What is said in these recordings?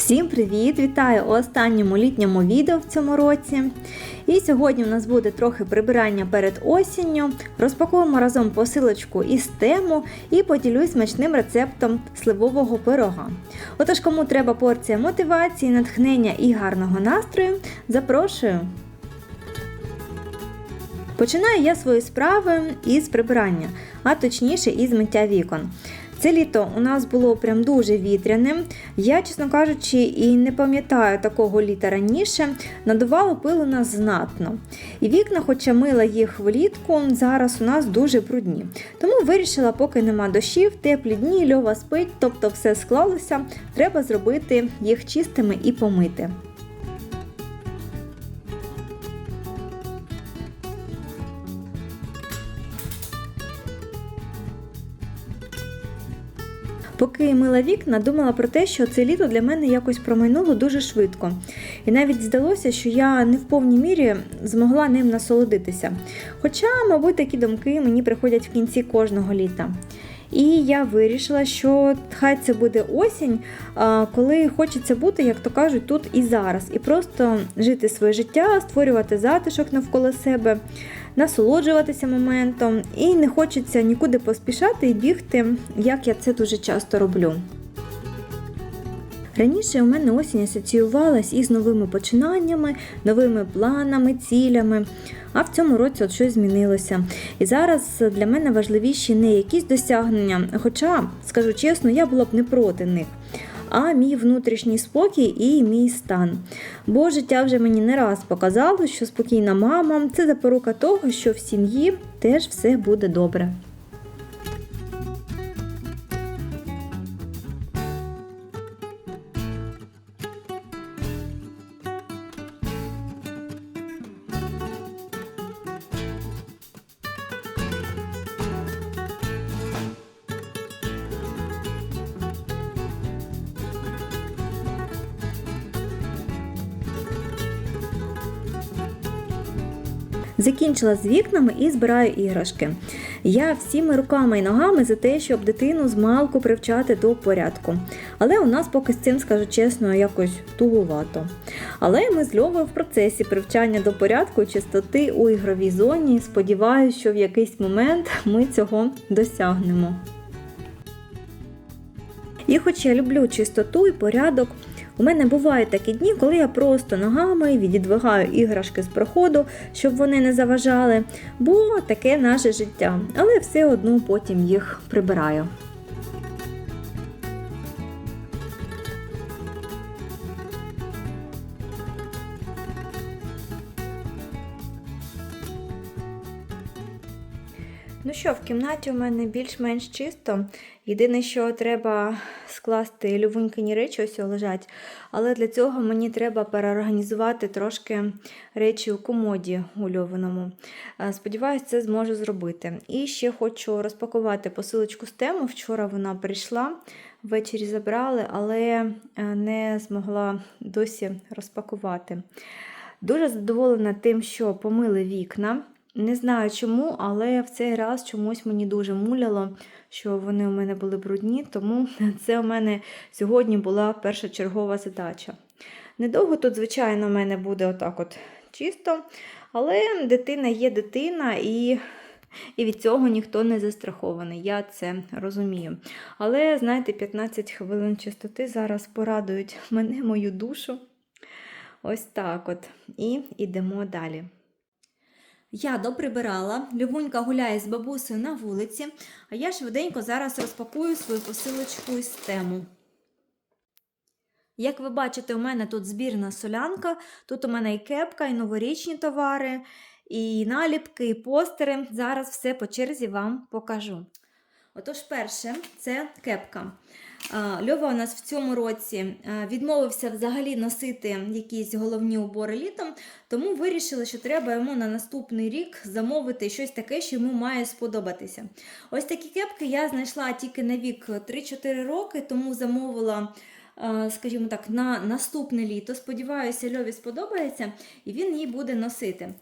Всім привіт! Вітаю у останньому літньому відео в цьому році. І сьогодні у нас буде трохи прибирання перед осінню. Розпакуємо разом посилочку із тему і поділюсь смачним рецептом сливового пирога. Отож, кому треба порція мотивації, натхнення і гарного настрою, запрошую! Починаю я свої справи із прибирання, а точніше із миття вікон. Це літо у нас було прям дуже вітряним. Я, чесно кажучи, і не пам'ятаю такого літа раніше. Надувало пил у нас знатно. І вікна, хоча мила їх влітку, зараз у нас дуже брудні. Тому вирішила, поки нема дощів, теплі дні, льова спить, тобто все склалося, треба зробити їх чистими і помити. Поки мила вікна, думала про те, що це літо для мене якось промайнуло дуже швидко. І навіть здалося, що я не в повній мірі змогла ним насолодитися. Хоча, мабуть, такі думки мені приходять в кінці кожного літа. І я вирішила, що хай це буде осінь, коли хочеться бути, як то кажуть, тут і зараз, і просто жити своє життя, створювати затишок навколо себе, насолоджуватися моментом, і не хочеться нікуди поспішати і бігти, як я це дуже часто роблю. Раніше у мене осінь асоціювалась із новими починаннями, новими планами, цілями. А в цьому році от щось змінилося. І зараз для мене важливіші не якісь досягнення, хоча, скажу чесно, я була б не проти них, а мій внутрішній спокій і мій стан. Бо життя вже мені не раз показало, що спокійна мама це запорука того, що в сім'ї теж все буде добре. Закінчила з вікнами і збираю іграшки. Я всіми руками і ногами за те, щоб дитину з малку привчати до порядку. Але у нас поки з цим, скажу чесно, якось тугувато. Але ми з Льовою в процесі привчання до порядку чистоти у ігровій зоні. Сподіваюся, що в якийсь момент ми цього досягнемо. І хоч я люблю чистоту і порядок, у мене бувають такі дні, коли я просто ногами віддвигаю іграшки з проходу, щоб вони не заважали, бо таке наше життя. Але все одно потім їх прибираю. Ну що, в кімнаті у мене більш-менш чисто. Єдине, що треба скласти лювунькині речі, ось лежать. Але для цього мені треба переорганізувати трошки речі у комоді у льованому. Сподіваюсь, це зможу зробити. І ще хочу розпакувати посилочку з тему. Вчора вона прийшла, ввечері забрали, але не змогла досі розпакувати. Дуже задоволена тим, що помили вікна. Не знаю чому, але в цей раз чомусь мені дуже муляло, що вони у мене були брудні, тому це у мене сьогодні була першочергова задача. Недовго тут, звичайно, в мене буде отак от чисто, але дитина є дитина і. І від цього ніхто не застрахований, я це розумію. Але, знаєте, 15 хвилин чистоти зараз порадують мене, мою душу. Ось так от. І йдемо далі. Я доприбирала, Любунька гуляє з бабусею на вулиці, а я швиденько зараз розпакую свою посилочку із тему. Як ви бачите, у мене тут збірна солянка, тут у мене і кепка, і новорічні товари, і наліпки, і постери. Зараз все по черзі вам покажу. Отож, перше, це кепка. Льова у нас в цьому році відмовився взагалі носити якісь головні убори літом, тому вирішили, що треба йому на наступний рік замовити щось таке, що йому має сподобатися. Ось такі кепки я знайшла тільки на вік 3-4 роки, тому замовила. Скажімо так, на наступне літо. Сподіваюся, Льові сподобається, і він її буде носити.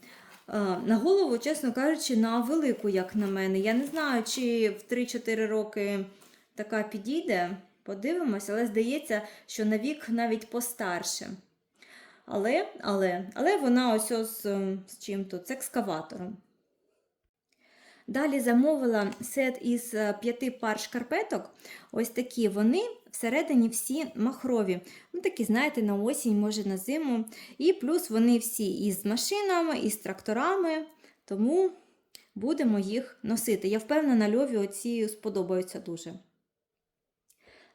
На голову, чесно кажучи, на велику, як на мене. Я не знаю, чи в 3-4 роки така підійде. Подивимось, але здається, що на вік навіть постарше. Але, але, але вона ось ось з, з чим тут? З екскаватором. Далі замовила сет із е, п'яти пар шкарпеток. Ось такі вони всередині всі махрові. Ну, такі, знаєте, на осінь, може на зиму. І плюс вони всі із машинами, із тракторами. Тому будемо їх носити. Я впевнена, льові оці сподобаються дуже.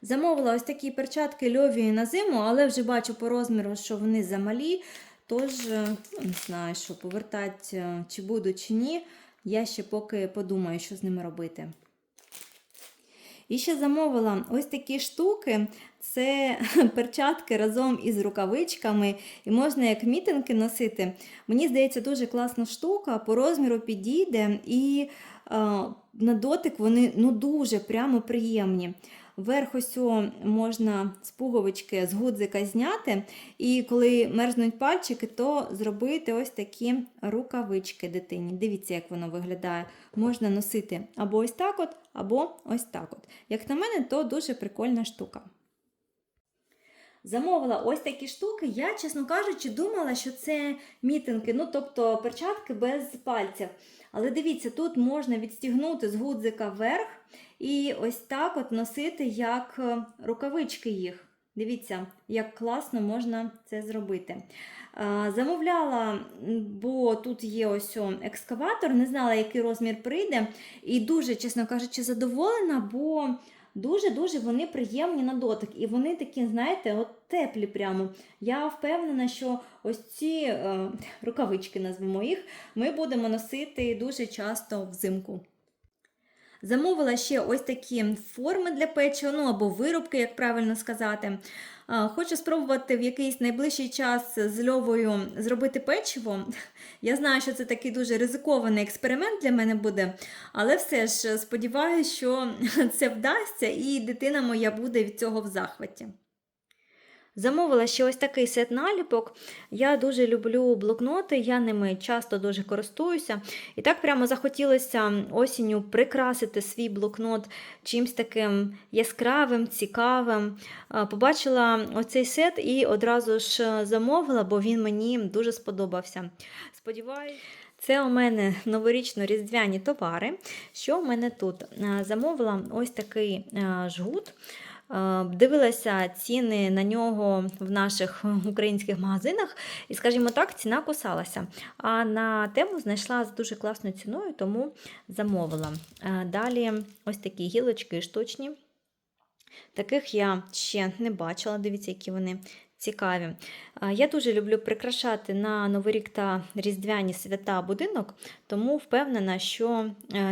Замовила ось такі перчатки льові на зиму, але вже бачу по розміру, що вони замалі. Тож, е, ну, не знаю, що повертати е, чи буду, чи ні. Я ще поки подумаю, що з ними робити. І ще замовила ось такі штуки. Це перчатки разом із рукавичками, і можна як мітинги носити. Мені здається, дуже класна штука, по розміру підійде, і е, на дотик вони ну, дуже прямо приємні. Верх ось можна з пуговички з гудзика зняти, і коли мерзнуть пальчики, то зробити ось такі рукавички дитині. Дивіться, як воно виглядає. Можна носити або ось так, от, або ось так. от. Як на мене, то дуже прикольна штука. Замовила ось такі штуки. Я, чесно кажучи, думала, що це мітинги, ну тобто перчатки без пальців. Але дивіться, тут можна відстігнути з гудзика вверх і ось так от носити як е, рукавички їх. Дивіться, як класно можна це зробити. Замовляла, бо тут є ось екскаватор, не знала, який розмір прийде. І дуже, чесно кажучи, задоволена, бо дуже-дуже вони приємні на дотик. І вони такі, знаєте, от теплі прямо. Я впевнена, що ось ці е, рукавички, назвемо їх, ми будемо носити дуже часто взимку. Замовила ще ось такі форми для печива, ну або виробки, як правильно сказати. Хочу спробувати в якийсь найближчий час з льовою зробити печиво. Я знаю, що це такий дуже ризикований експеримент для мене буде, але все ж сподіваюся, що це вдасться, і дитина моя буде від цього в захваті. Замовила ще ось такий сет наліпок. Я дуже люблю блокноти, я ними часто дуже користуюся. І так прямо захотілося осінню прикрасити свій блокнот чимось таким яскравим, цікавим. Побачила оцей сет і одразу ж замовила, бо він мені дуже сподобався. Сподіваюсь. Це у мене новорічно-різдвяні товари. Що в мене тут? Замовила ось такий жгут. Дивилася ціни на нього в наших українських магазинах, і, скажімо так, ціна кусалася. А на тему знайшла з дуже класною ціною, тому замовила. Далі ось такі гілочки штучні. Таких я ще не бачила, дивіться, які вони цікаві. Я дуже люблю прикрашати на Новий рік та Різдвяні свята будинок, тому впевнена, що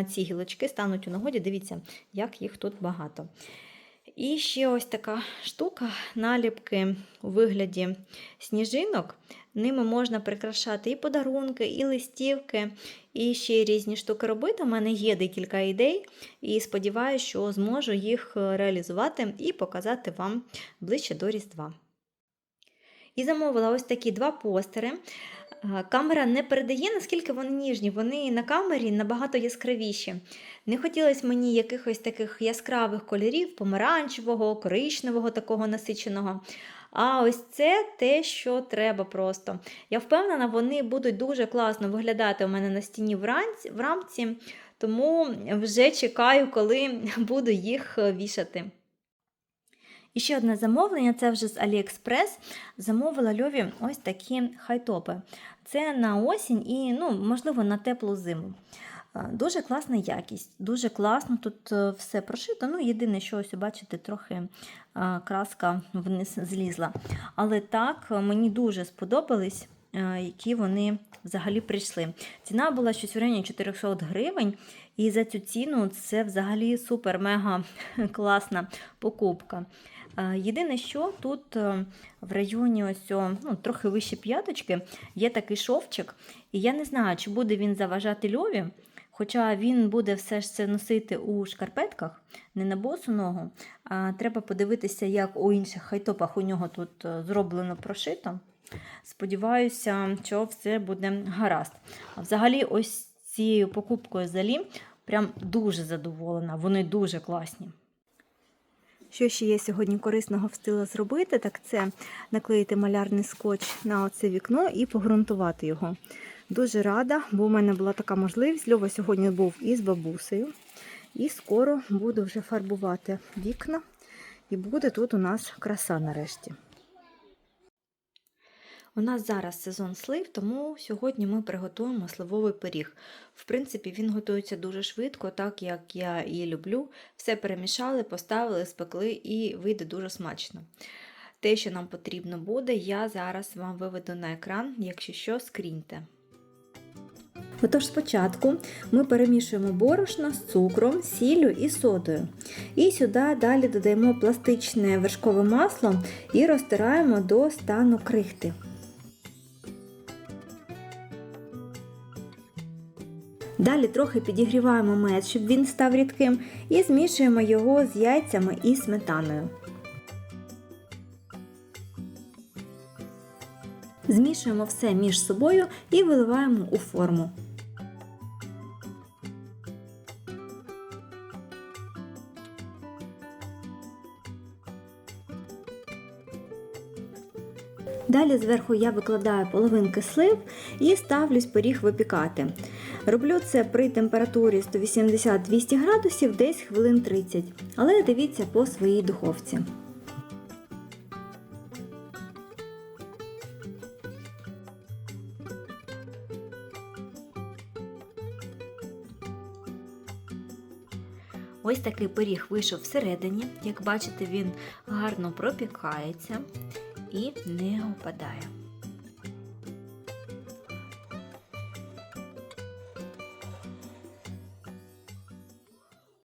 ці гілочки стануть у нагоді. Дивіться, як їх тут багато. І ще ось така штука, наліпки у вигляді сніжинок. Ними можна прикрашати і подарунки, і листівки, і ще різні штуки робити. У мене є декілька ідей, і сподіваюся, що зможу їх реалізувати і показати вам ближче до Різдва. І замовила ось такі два постери. Камера не передає, наскільки вони ніжні, вони на камері набагато яскравіші. Не хотілося мені якихось таких яскравих кольорів, помаранчевого, коричневого, такого насиченого. А ось це те, що треба просто. Я впевнена, вони будуть дуже класно виглядати у мене на стіні в рамці, тому вже чекаю, коли буду їх вішати. І ще одне замовлення це вже з Aliexpress. Замовила Льові ось такі хайтопи. Це на осінь і, ну, можливо, на теплу зиму. Дуже класна якість, дуже класно тут е, все прошито. Ну, Єдине, що ось, бачите, трохи краска вниз злізла. Але так, мені дуже сподобались, які вони взагалі прийшли. Ціна була щось в районі 400 гривень, і за цю ціну це взагалі супер-мега класна покупка. Єдине, що тут е, в районі ось ну, трохи вище п'яточки є такий шовчик, і я не знаю, чи буде він заважати льові. Хоча він буде все ж це носити у шкарпетках, не на босу ногу. А треба подивитися, як у інших хайтопах у нього тут е, зроблено прошито. Сподіваюся, що все буде гаразд. А взагалі, ось цією покупкою залі прям дуже задоволена, вони дуже класні. Що ще є сьогодні корисного встигла зробити, так це наклеїти малярний скотч на оце вікно і погрунтувати його. Дуже рада, бо в мене була така можливість. Льова сьогодні був із бабусею. І скоро буду вже фарбувати вікна. І буде тут у нас краса нарешті. У нас зараз сезон слив, тому сьогодні ми приготуємо сливовий пиріг. В принципі, він готується дуже швидко, так як я і люблю. Все перемішали, поставили, спекли і вийде дуже смачно. Те, що нам потрібно буде, я зараз вам виведу на екран, якщо що, скріньте. Отож, спочатку ми перемішуємо борошно з цукром, сіллю і содою. І сюди далі додаємо пластичне вершкове масло і розтираємо до стану крихти. Далі трохи підігріваємо мед, щоб він став рідким, і змішуємо його з яйцями і сметаною. Змішуємо все між собою і виливаємо у форму. Далі зверху я викладаю половинки слив і ставлюсь пиріг випікати. Роблю це при температурі 180-200 градусів десь хвилин 30, але дивіться по своїй духовці. Ось такий пиріг вийшов всередині. Як бачите, він гарно пропікається і не опадає.